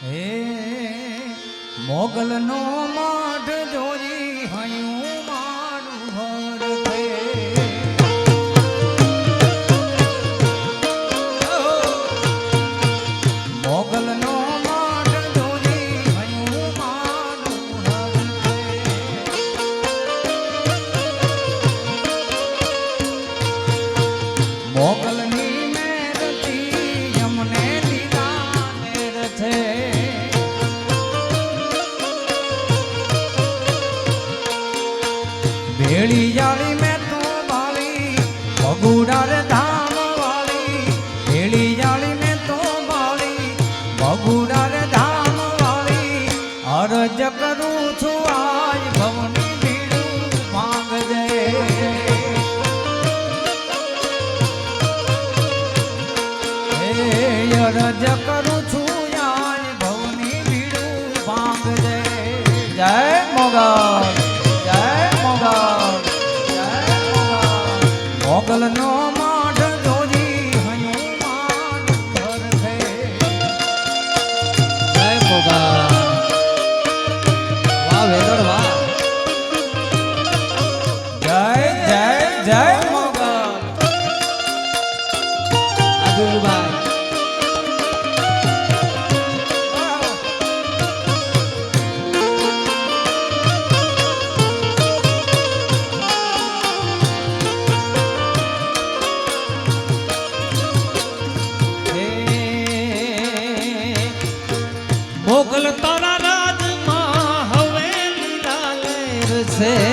હે મોગલનો મઢ ભેળી જાળી મેં તો બાળી ભગુડાર ધામ વાળી. ભેળી જાળી મેં તો બાળી ભગુડાર ધામ વાળી. અરજ કરું છું આજ ભવની ભીડું માંગ દે અરજ કરું I know. મોગલ તારા રાજમાં હવે નિરાલેર છે.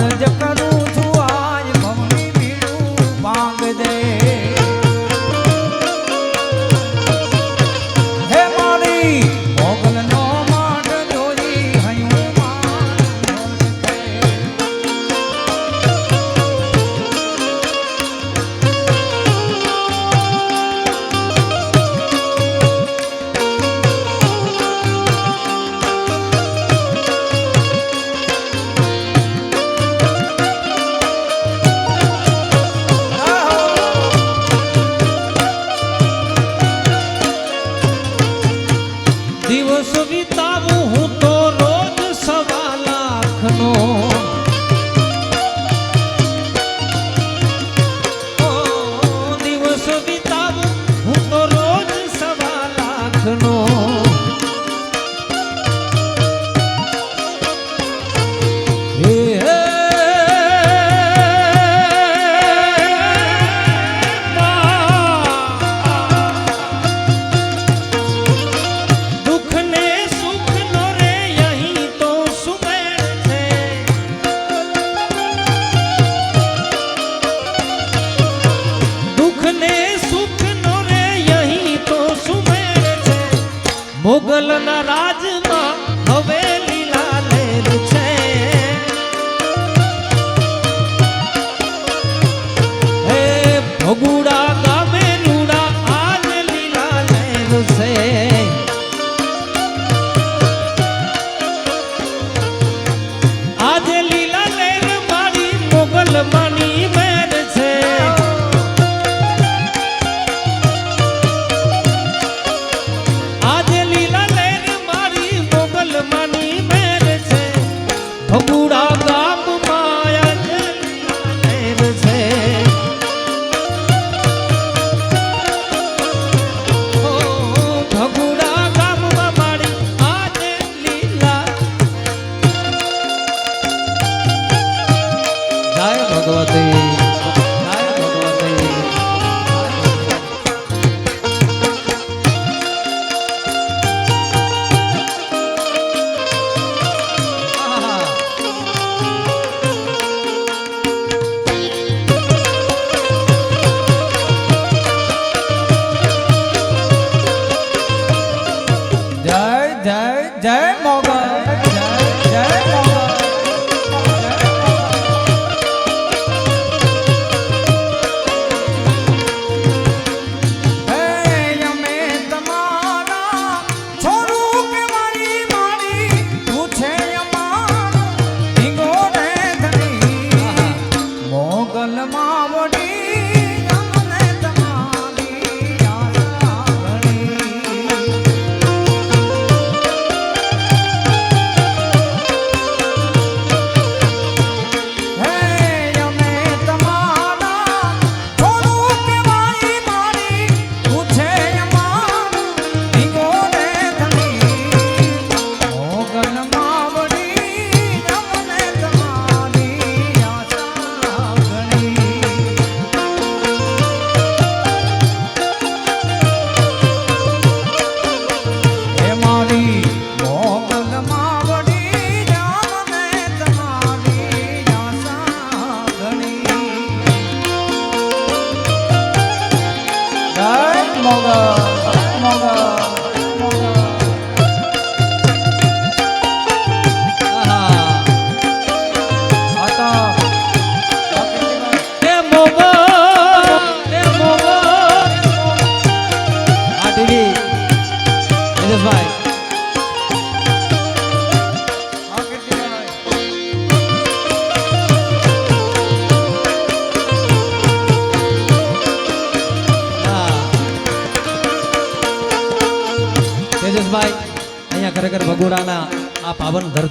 और जब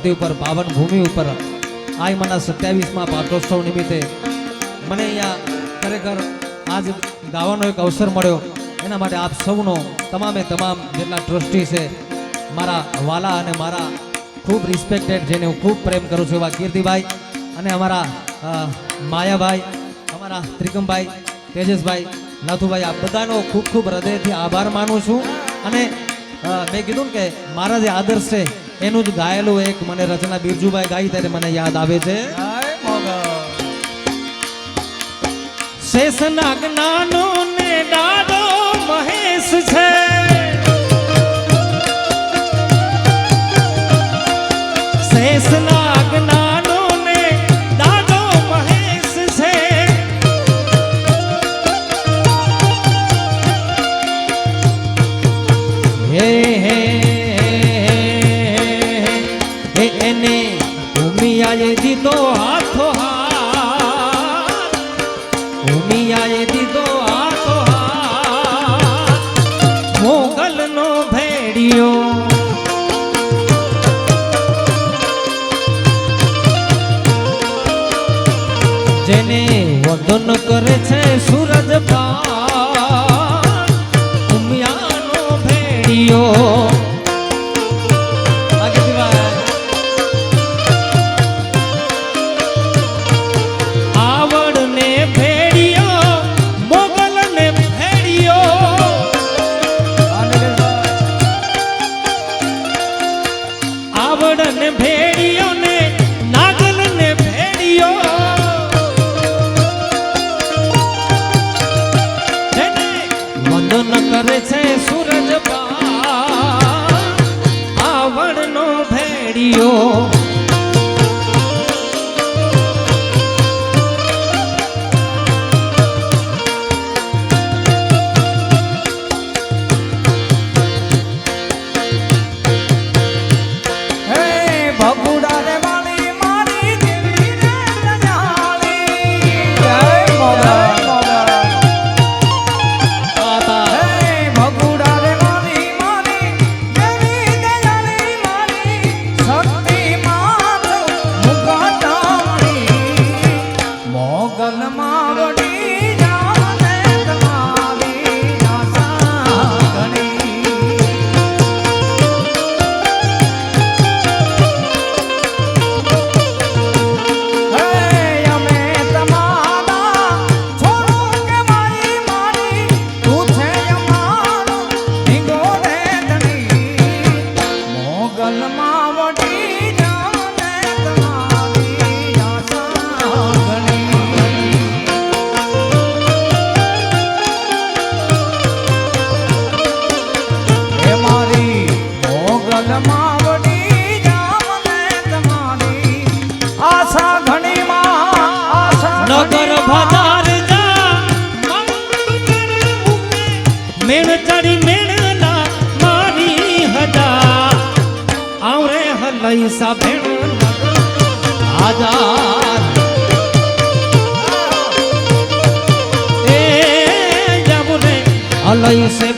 ધરતી ઉપર, પાવન ભૂમિ ઉપર. આય મના સત્યાવીસમાં પાટોત્સવ નિમિત્તે મને અહીંયા ખરેખર આજ ગાવાનો એક અવસર મળ્યો. એના માટે આપ સૌનો તમામે તમામ જેટલા ટ્રસ્ટી છે, મારા વાલા અને મારા ખૂબ રિસ્પેક્ટેડ જેને હું ખૂબ પ્રેમ કરું છું એવા કીર્તિભાઈ અને અમારા માયાભાઈ, અમારા ત્રિકમભાઈ, તેજસભાઈ, નાથુભાઈ, આ બધાનો ખૂબ ખૂબ હૃદયથી આભાર માનું છું. અને મેં કીધું કે મારા જે આદર્શ છે એનું જ ગાયેલું એક મને રચના બિરજુભાઈ ગાઈ ત્યારે મને યાદ આવે છે. શેષનાગ નાનો ને ડાડો મહેશ છે. দিও Salam સા ભેણ આધાર એ જમુને અલય સે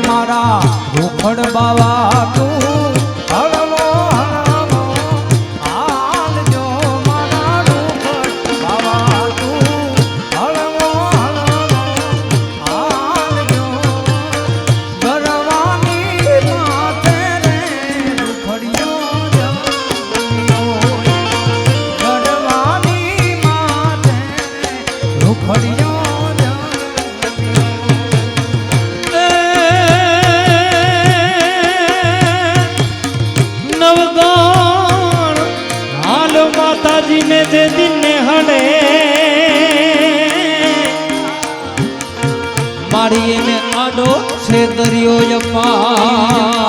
મારા રૂખડ બાવા તું નવગણ હાલ માતાજીને જે દિને હળે. મારી એને આડો છે દરિયો યપા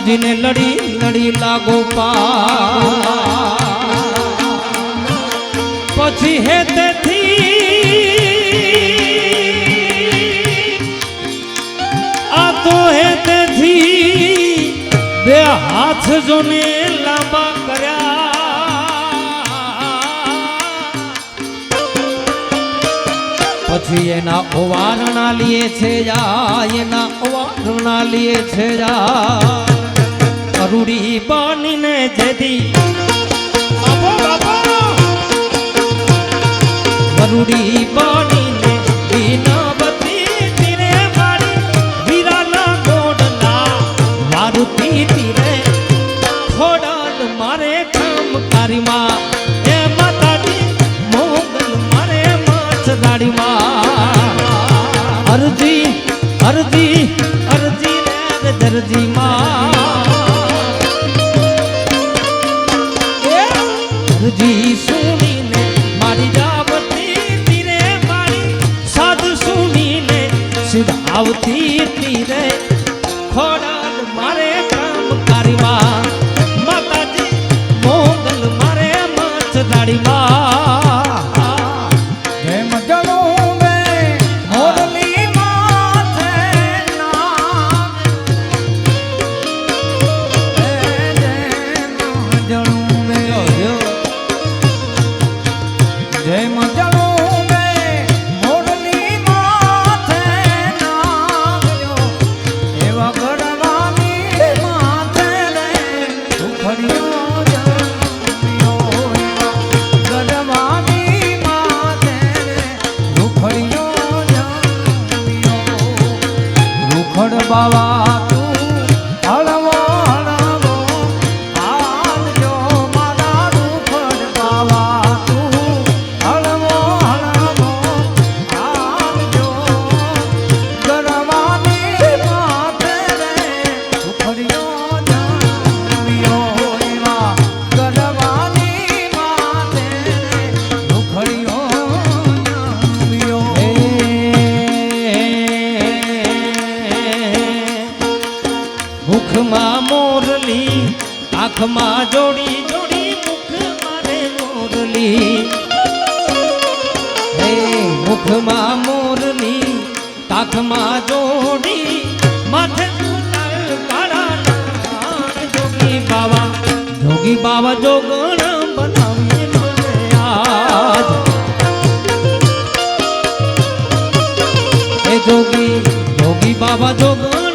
અંબાજીને લડી લડી લાગો પા પછી હે તેથી, આ તો હે તેથી, બે હાથ જોને લાંબા કર્યા. પછી એના ઓવારણા લીએ છે જા, એના ઓવારણા લીએ છે જા. બાહુડી બનીને જદી બાબો બાબો બરુડી બની આંખમાં જોડી જોડી મુખ મારે મોરલી. હે, મુખમાં મોરલી આંખમાં જોડી, માથે જોગી બાવા. જોગી બાવા જોગણ બનાવી મને આજ એ જોગી જોગી બાવા જોગણ